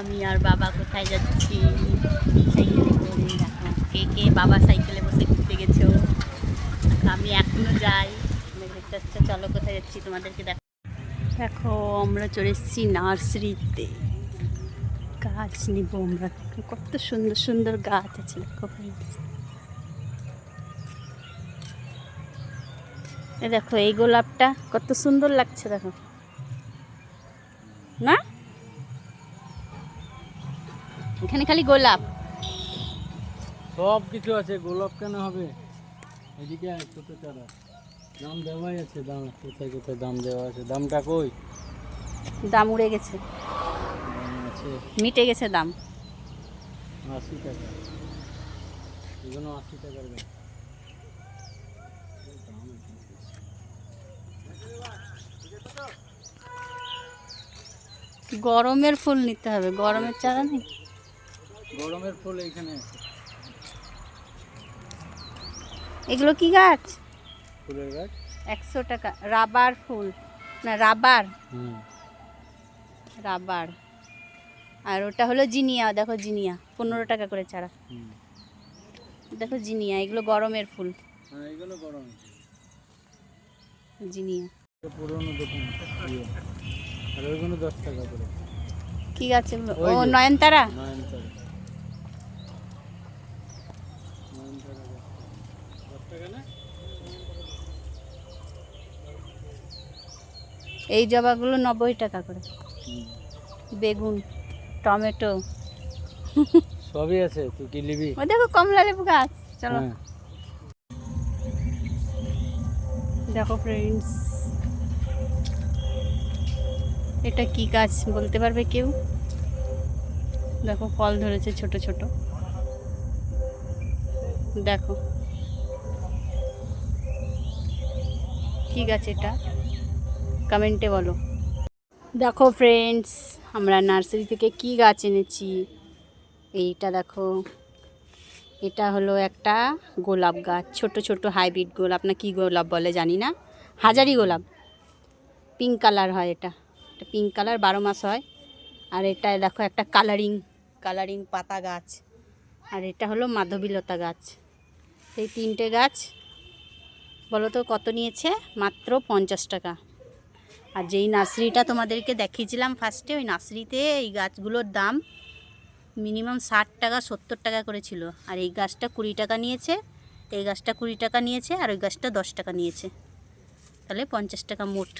আমি আর বাবা কোথায় যাচ্ছি? সাইকেলে করে দেখো কে কে বাবা সাইকেলে বসে ঘুরতে গেছো আমি এখনও যাই। দেখতে চলো কোথায় যাচ্ছি তোমাদেরকে দেখো দেখো, আমরা চলে এসেছি নার্সারিতে। গাছ নিব আমরা। কত সুন্দর সুন্দর গাছ আছে, দেখো দেখো, এই গোলাপটা কত সুন্দর লাগছে, দেখো। না? এখানে খালি গোলাপ। সব কিছু আছে গোলাপ কেন হবে? এদিকে ছোট চারা। দাম দেওয়াই আছে দাম। কোথায় কোথায় দাম দেওয়া আছে? দামটা কই? দাম উড়ে গেছে। মিটে গেছে দাম। আশি টাকা। এগুলো আশি টাকার দাম। গরমের ফুল নিতে হবে। গরমের চারা নেই? গরমের ফুল এইখানে আছে। এগুলো কি গাছ? ফুলের গাছ? একশো টাকা। রাবার ফুল। না রাবার। হুম। রাবার। আর ওটা হলো জিনিয়া দেখো জিনিয়া। পনেরো টাকা করে চারা। দেখো জিনিয়া এগুলো গরমের ফুল। হ্যাঁ এগুলো গরম। জিনিয়া। পুরোনো দোকান ইয়ে। আর ওইগুলো দশ টাকা করে। কি গাছ এগুলো? ও নয়নতারা? নয়নতারা নয়নতারা গাছ। দশ টাকা না এই জবাগুলো নব্বই টাকা করে। বেগুন টমেটো। সবই আছে তুই কি নিবি? ও দেখো কমলা লেবু গাছ। চলো। হ্যাঁ। দেখো ফ্রেন্ডস এটা কি গাছ বলতে পারবে কেউ? দেখো ফল ধরেছে ছোট ছোট। দেখো। কি গাছ এটা? কমেন্টে বলো। দেখো ফ্রেন্ডস আমরা নার্সারি থেকে কি গাছ এনেছি? এইটা দেখো। এটা হলো একটা গোলাপ গাছ, ছোট ছোট হাইব্রিড গোলাপ না কি গোলাপ বলে জানি না। হাজারি গোলাপ। পিঙ্ক কালার হয় এটা। এটা পিঙ্ক কালার বারো মাস হয়। আর এটা দেখো একটা কালারিং কালারিং পাতা গাছ। আর এটা হলো মাধবীলতা গাছ। এই তিনটে গাছ, বলো তো কত নিয়েছে? মাত্র পঞ্চাশ টাকা। আর যেই নার্সারিটা তোমাদেরকে দেখিয়েছিলাম ফার্স্টে ওই নার্সারিতে এই গাছগুলোর দাম মিনিমাম ষাট টাকা, সত্তর টাকা করে ছিল। আর এই গাছটা কুড়ি টাকা নিয়েছে, এই গাছটা কুড়ি টাকা নিয়েছে, আর ওই গাছটা দশ টাকা নিয়েছে। তাহলে পঞ্চাশ টাকা মোট।